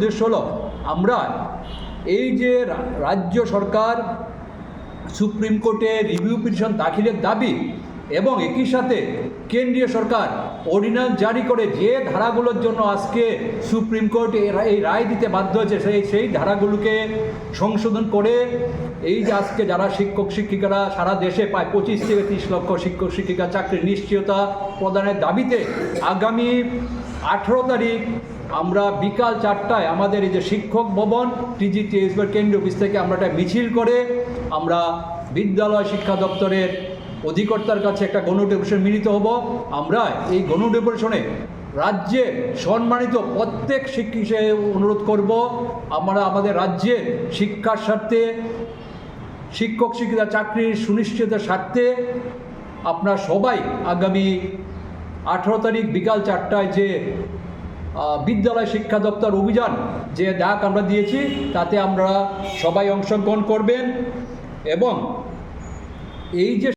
উদ্দেশ্য হলো, আমরা এই যে রাজ্য সরকার সুপ্রিম কোর্টে রিভিউ পিটিশন দাখিলের দাবি এবং একই সাথে কেন্দ্রীয় সরকার অর্ডিন্যান্স জারি করে যে ধারাগুলোর জন্য আজকে সুপ্রিম কোর্ট এই রায় দিতে বাধ্য হয়েছে, সেই সেই ধারাগুলোকে সংশোধন করে এই যে আজকে যারা শিক্ষক শিক্ষিকারা সারা দেশে প্রায় পঁচিশ থেকে তিরিশ লক্ষ শিক্ষক শিক্ষিকা চাকরির নিশ্চয়তা প্রদানের দাবিতে আগামী আঠেরো তারিখ আমরা বিকাল চারটায় আমাদের এই যে শিক্ষক ভবন টিজিটিএস বা কেন্দ্রীয় অফিস থেকে আমরা একটা মিছিল করে আমরা বিদ্যালয় শিক্ষা দপ্তরের অধিকর্তার কাছে একটা গণডেপুটেশন মিলিত হব। আমরা এই গণডেপুটেশনে রাজ্যে সম্মানিত প্রত্যেক শিক্ষিকে অনুরোধ করব, আমরা আমাদের রাজ্যে শিক্ষার স্বার্থে, শিক্ষক শিক্ষিতা চাকরির সুনিশ্চিতের স্বার্থে আপনার সবাই আগামী আঠেরো তারিখ বিকাল চারটায় যে বিদ্যালয় শিক্ষা দপ্তর অভিযান যে ডাক আমরা দিয়েছি, তাতে আমরা সবাই অংশগ্রহণ করবেন এবং এই যে